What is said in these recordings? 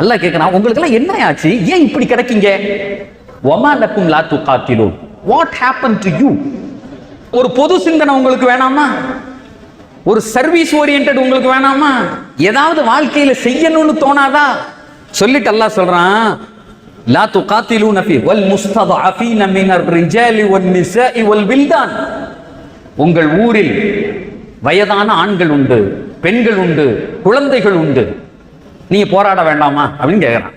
அல்ல கேட்கிறான் உங்களுக்கு எல்லாம் என்ன ஆச்சு? ஏன் இப்படி கிடைக்கீங்க? ஒமா லக்கும் லா துகாத்திலூன். வாட் ஹேப்பன் டு யூ ஒரு பொது சிந்தனை உங்களுக்கு வேணாமா? ஒரு சர்வீஸ் ஓரியன்ட் உங்களுக்கு வேணாமா? ஏதாவது வாழ்க்கையில செய்யணும்னு தோணாதா? சொல்லிட்டு அல்லாஹ் சொல்றான் லா துகாத்திலூன ஃபீ வல் முஸ்ததஅஃபீன மினர் ரிஜாலி வன் நிசாஇ வல் வில்தான். உங்கள் ஊரில் வயதான ஆண்கள் உண்டு பெண்கள் உண்டு குழந்தைகள் உண்டு நீ போராட வேண்டாமா? அப்படின்னு கேட்குறான்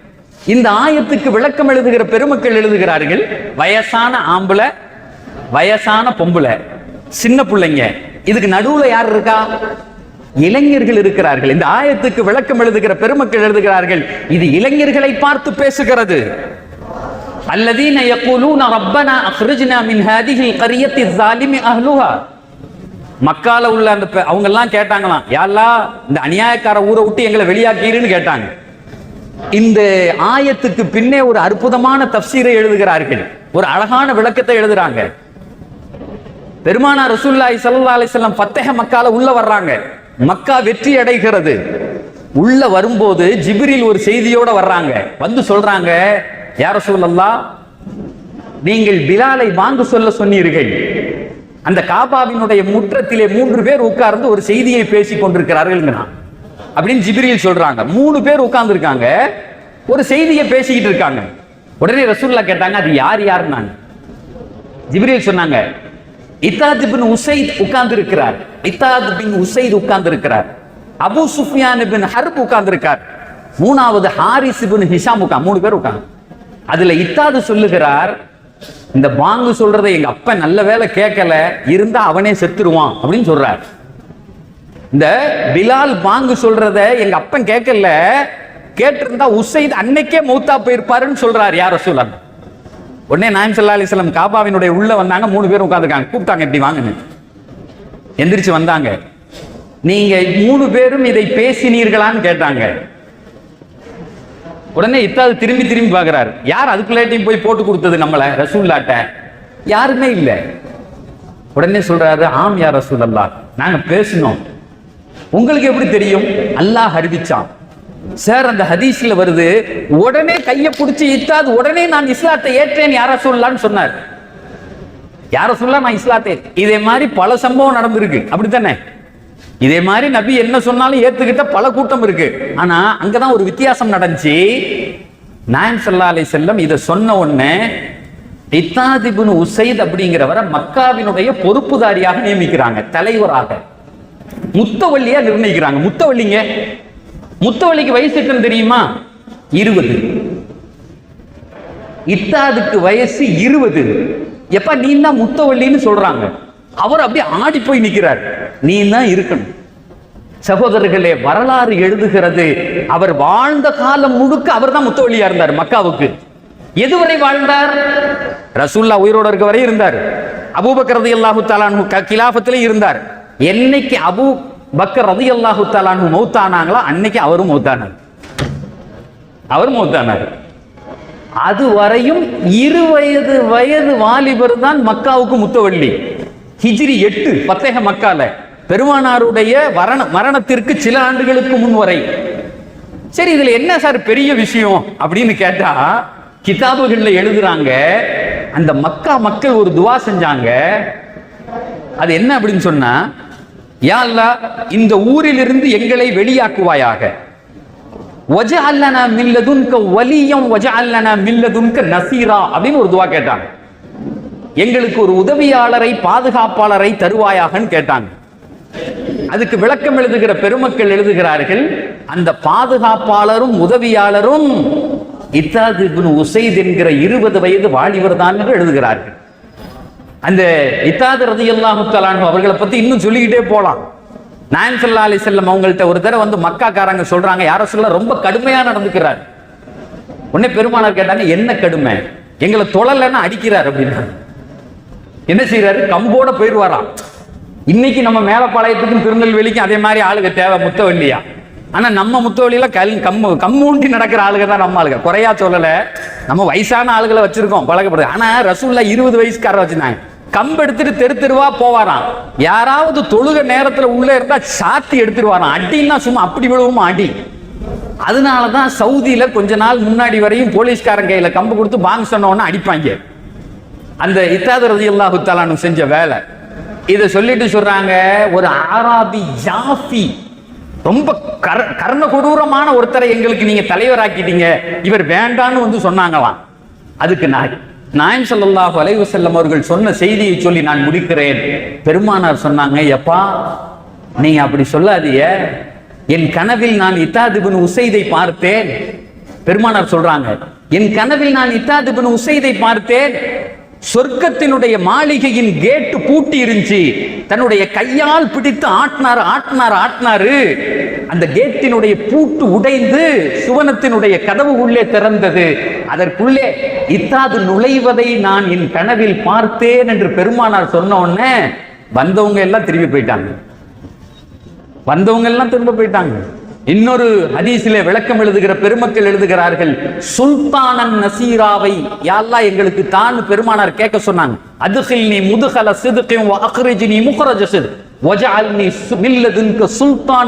இந்த ஆயத்துக்கு விளக்கம் எழுதுகிற பெருமக்கள் எழுதுகிறார்கள் வயசான ஆம்பளை வயசான பொம்பளை சின்ன பிள்ளைங்க இதுக்கு நடுவுல யார் இருக்கா? இளைஞர்கள் இருக்கிறார்கள். இந்த ஆயத்துக்கு விளக்கம் எழுதுகிற பெருமக்கள் எழுதுகிறார்கள் இது இளைஞர்களை பார்த்து பேசுகிறது. அல்லதீன யக்கூலூன ரப்பனா அஹ்ரிஜ்னா மின் ஹாதிஹில் கரியத்தி ஸாலிமி அஹ்லுஹா. மக்கால உள்ள அந்த அவங்க எல்லாம் கேட்டாங்களாம் யாரெல்லாம் இந்த அநியாயக்கார ஊரை விட்டு எங்களை வெளியாக்கீருன்னு கேட்டாங்க. இந்த ஆயத்துக்கு பின்னே ஒரு அற்புதமான தப்சீரை எழுதுகிறார்கள். ஒரு அழகான விளக்கத்தை எழுதுறாங்க. பெருமானா ரசூல்லாய் சல்லா அலிசல்லாம் வஸல்லம் மக்கால உள்ள வர்றாங்க. மக்கா வெற்றி அடைகிறது. உள்ள வரும்போது ஜிபிரில் ஒரு செய்தியோட வர்றாங்க. வந்து சொல்றாங்க யார ரசூலல்லாஹ் நீங்கள் பிலாலை வாங்க சொல்ல சொன்னீர்கள். அந்த காபாவினுடைய முற்றத்திலே மூன்று பேர் உட்கார்ந்து ஒரு செய்தியை பேசிக் கொண்டிருக்கிறார்கள் அப்படின்னு ஜிபிரியில் சொல்றாங்க. மூணு பேர் உட்கார்ந்து இருக்காங்க ஒரு செய்தியை பேசிக்கிட்டு இருக்காங்க. உடனே ரசூல்லா கேட்டாங்க அது யார் யாருன்னாங்க ஜிபிரியில் சொன்னாங்க இத்தாத் பின் உசைத் உட்கார்ந்து இருக்கிறார் இத்தாத் பின் உசைத் உட்கார்ந்து இருக்கிறார் அபு சுஃபியான் பின் ஹர்ப் உட்கார்ந்து இருக்கார் மூணாவது ஹாரிஸ் பின் ஹிஷாம் உட்கார் மூணு பேர் உட்கார்ந்து. அதுல இத்தாது சொல்லுகிறார் இந்த பாங்கு சொல்றதை எங்க அப்ப நல்ல வேலை கேட்கல இருந்தா அவனே செத்துருவான் அப்படின்னு சொல்றார். இந்த பிலால் பாங்கு சொல்றத எங்க அப்பன் கேட்கல கேட்டிருந்தா உசைத் அன்னைக்கே மௌத்தா போயிருப்பாருன்னு சொல்றார் யார் ரசூலன் உடனே நாயம் சல்லா அலிஸ்லாம் காபாவினுடைய உள்ள வந்தாங்க மூணு பேரும் உட்காந்துருக்காங்க கூப்பிட்டாங்க இப்படி வாங்கன்னு. எந்திரிச்சு வந்தாங்க. நீங்க மூணு பேரும் இதை பேசினீர்களான்னு கேட்டாங்க. உடனே இத்தாது திரும்பி திரும்பி பார்க்குறாரு. யார் அதுக்குள்ளாட்டையும் போய் போட்டு கொடுத்தது நம்மளை? ரசூல்லாட்ட. யாருமே இல்லை. உடனே சொல்றாரு ஆம் யார் ரசூல் நாங்கள் பேசினோம். உங்களுக்கு எப்படி தெரியும்? அல்லாஹ் அறிவிச்சான். சார் அந்த ஹதீஸ்ல வருது உடனே கையை பிடிச்சி இத்தாது உடனே நான் இஸ்லாத்தை ஏற்றேன் யார சொல்லலான்னு சொன்னார். யார சொல்லலாம் நான் இஸ்லாத்தை இதே மாதிரி பல சம்பவம் நடந்திருக்கு. அப்படித்தானே? இதே மாதிரி நபி என்ன சொன்னாலும் ஏத்துக்கிட்ட பல கூட்டம் இருக்கு. ஆனா அங்கதான் ஒரு வித்தியாசம் நடந்துச்சு. நாயம் சல்லா அலை செல்லம் இதை சொன்ன உடனே இத்தாதிபுன் உசைத் அப்படிங்கிறவரை மக்காவினுடைய பொறுப்புதாரியாக நியமிக்கிறாங்க தலைவராக. முத்தவள்ளியா நிர்ணயிக்கிறாங்க. முத்தவள்ளிங்க முத்தவள்ளிக்கு வயசு எத்தனை தெரியுமா? இருபது. இத்தாதுக்கு வயசு இருபது. எப்ப நீ தான் முத்தவள்ளின்னு சொல்றாங்க. அவர் அப்படியே ஆடி போய் நிக்கிறார். நீ தான் இருக்கணும். சகோதரர்களே வரலாறு எழுதுகிறது. அவர் வாழ்ந்த காலம் முழுக்க அவர் தான் முத்தவழியா இருந்தார் மக்காவுக்கு. எதுவரை வாழ்ந்தார்? ரசூல்லா உயிரோட இருக்க வரை இருந்தார். அபூபக்கர் அல்லாஹு தாலானு கிலாபத்திலே இருந்தார். என்னைக்கு அபூ பக்கர் ரதி அல்லாஹு தாலானு மௌத்தானாங்களோ அன்னைக்கு அவரும் மௌத்தானார். அவர் மௌத்தானார். அது வரையும் இரு வயது வயது வாலிபர் தான் மக்காவுக்கு முத்தவள்ளி ஹிஜிரி எட்டு பத்தேக மக்கால. பெருமானாருடைய வரண மரணத்திற்கு சில ஆண்டுகளுக்கு முன் வரை. சரி இதுல என்ன சார் பெரிய விஷயம் அப்படின்னு கேட்டா கிதாபுகள்ல எழுதுறாங்க அந்த மக்கா மக்கள் ஒரு துவா செஞ்சாங்க. அது என்ன அப்படின்னு சொன்னா யா அல்லாஹ் இந்த ஊரிலிருந்து எங்களை வெளியாக்குவாயாக. வஜஅல்லனா அல்லனா மில்லதுன்க வலியம் வஜஅல்லனா அல்லனா மில்லதுன்க நசீரா அப்படின்னு ஒரு துவா கேட்டாங்க. எங்களுக்கு ஒரு உதவியாளரை பாதுகாப்பாளரை தருவாயாகன்னு கேட்டாங்க. அதுக்கு விளக்கம் எழுதுகிற பெருமக்கள் எழுதுகிறார்கள் அந்த பாதுகாப்பாளரும் உதவியாளரும் இத்தாது உசைத் என்கிற இருபது வயது வாலிபர் தான் என்று எழுதுகிறார்கள். அந்த இத்தாது ரதி அல்லாஹுத்தலான் அவர்களை பத்தி இன்னும் சொல்லிக்கிட்டே போலாம். நாயன் ஸல்லல்லாஹு அலி செல்லம் அவங்கள்ட்ட ஒரு தடவை வந்து மக்காக்காரங்க சொல்றாங்க யார சொல்ல ரொம்ப கடுமையா நடந்துக்கிறார். உடனே பெருமானார் கேட்டாங்க என்ன கடுமை? எங்களை தொழலைன்னா அடிக்கிறார் அப்படின்னா என்ன செய்யறாரு கம்போட போயிடுவாராம் இன்னைக்கு நம்ம மேலப்பாளையத்துக்கும் திருநெல்வேலிக்கும் அதே மாதிரி ஆளுக தேவை முத்தவள்ளியா ஆனா நம்ம முத்தவள்ளியில கல் கம்மு கம்மூண்டி நடக்கிற ஆளுங்க தான் நம்ம ஆளுங்க. குறையா சொல்லல. நம்ம வயசான ஆளுகளை வச்சிருக்கோம் பழக்கப்படுது. ஆனா ரசூல்லா இருபது வயசுக்காரர் வச்சிருந்தாங்க. கம்பு எடுத்துட்டு தெரு தெருவா போவாராம். யாராவது தொழுக நேரத்துல உள்ள இருந்தா சாத்தி எடுத்துருவாராம். அடின்னா சும்மா அப்படி விழுவும் அடி. அதனால தான் சவுதியில கொஞ்ச நாள் முன்னாடி வரையும் போலீஸ்காரன் கையில கம்பு கொடுத்து பாங்க சொன்னவொன்னு அடிப்பாங்க. அந்த இத்தாது ரதி அல்லாஹு தாலானு செஞ்ச வேலை. இதை சொல்லிட்டு சொல்றாங்க ஒரு ஆராபி ஜாஃபி. ரொம்ப கர கர்ண கொடூரமான ஒருத்தரை எங்களுக்கு நீங்க தலைவராக்கிட்டீங்க. இவர் வேண்டான்னு வந்து சொன்னாங்களாம். அதுக்கு நான் நாயம் சல்லாஹு அலைவு செல்லம் அவர்கள் சொன்ன செய்தியை சொல்லி நான் முடிக்கிறேன். பெருமானார் சொன்னாங்க எப்பா நீங்க அப்படி சொல்லாதீங்க. என் கனவில் நான் இத்தாதிபின் உசைதை பார்த்தேன். பெருமானார் சொல்றாங்க என் கனவில் நான் இத்தாதிபின் உசைதை பார்த்தேன். சொர்க்கத்தினுடைய மாளிகையின் கேட்டு பூட்டி இருந்துச்சு. தன்னுடைய கையால் பிடித்து ஆட்டினார் ஆட்டினார் ஆட்டினாரு. அந்த கேட்டினுடைய பூட்டு உடைந்து சுவனத்தினுடைய கதவு உள்ளே திறந்தது. அதற்குள்ளே இத்தாது நுழைவதை நான் என் கனவில் பார்த்தேன் என்று பெருமானார் சொன்ன உடனே வந்தவங்க எல்லாம் திரும்பி போயிட்டாங்க. வந்தவங்க எல்லாம் திரும்ப போயிட்டாங்க. இன்னொரு ஹதீஸிலே விளக்கம் எழுதுகிற பெருமக்கள் எழுதுகிறார்கள் சுல்தானன் நசீராவை யாழ்லா எங்களுக்கு தான் பெருமானார் கேட்க சொன்னாங்க. அதுகில் நீ முதுகல சிதுக்கையும் அக்ரிஜி நீ முகரஜ சிது. சு-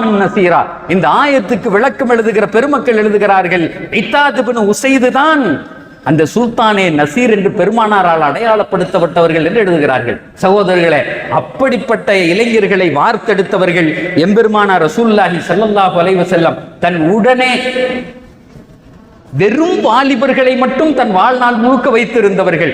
நசீரா. இந்த ஆயத்துக்கு விளக்கம் எழுதுகிற பெருமக்கள் எழுதுகிறார்கள் இத்தாதுபின் உசைது தான் அந்த சுல்தானே நசீர் என்று பெருமானாரால் அடையாளப்படுத்தப்பட்டவர்கள் என்று எழுதுகிறார்கள். சகோதரர்களே அப்படிப்பட்ட இளைஞர்களை வார்த்தெடுத்தவர்கள் எம்பெருமானார் ரசூல்லாஹி ஸல்லல்லாஹு அலைஹி செல்லம் தன் உடனே வெறும் வாலிபர்களை மட்டும் தன் வாழ்நாள் முழுக்க வைத்திருந்தவர்கள்.